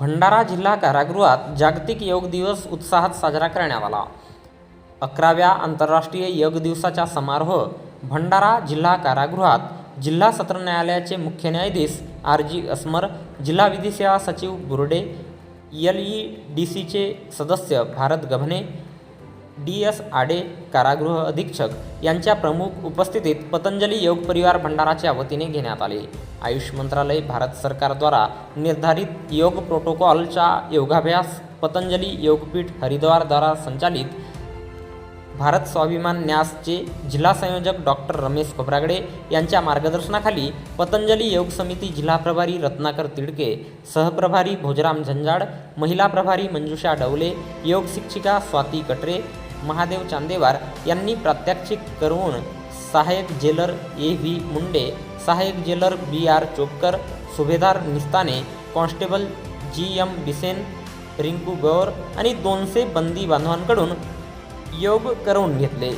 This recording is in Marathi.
भंडारा जिल्हा कारागृहात जागतिक योग दिवस उत्साहात साजरा करण्यात आला. अकराव्या आंतरराष्ट्रीय योग दिवसाचा समारोह भंडारा जिल्हा कारागृहात जिल्हा सत्र न्यायालयाचे मुख्य न्यायाधीश आर जी अस्मर जिल्हा विधी सेवा सचिव बुर्डे एल ई डी सीचे सदस्य भारत गभने डी एस आडे कारागृह अधीक्षक यांच्या प्रमुख उपस्थितीत पतंजली योग परिवार भंडाराच्या वतीने घेण्यात आले. आयुष मंत्रालय भारत सरकारद्वारा निर्धारित योग प्रोटोकॉलचा योगाभ्यास पतंजली योगपीठ हरिद्वारद्वारा संचालित भारत स्वाभिमान न्यासचे जिल्हा संयोजक डॉक्टर रमेश खोब्रागडे यांच्या मार्गदर्शनाखाली पतंजली योग समिती जिल्हा प्रभारी रत्नाकर तिडके सहप्रभारी भोजराम झंजाड महिला प्रभारी मंजुषा डवले योग शिक्षिका स्वाती कटरे महादेव चांदेवार यांनी प्रात्यक्षिक करून सहाय्यक जेलर ए व्ही मुंडे सहायक जेलर बी आर चोपकर सुभेदार Nistane constable G M Bisen Rinku Gaur आणि दोनशे बंदी बांधवांकडून योग करून घेतले.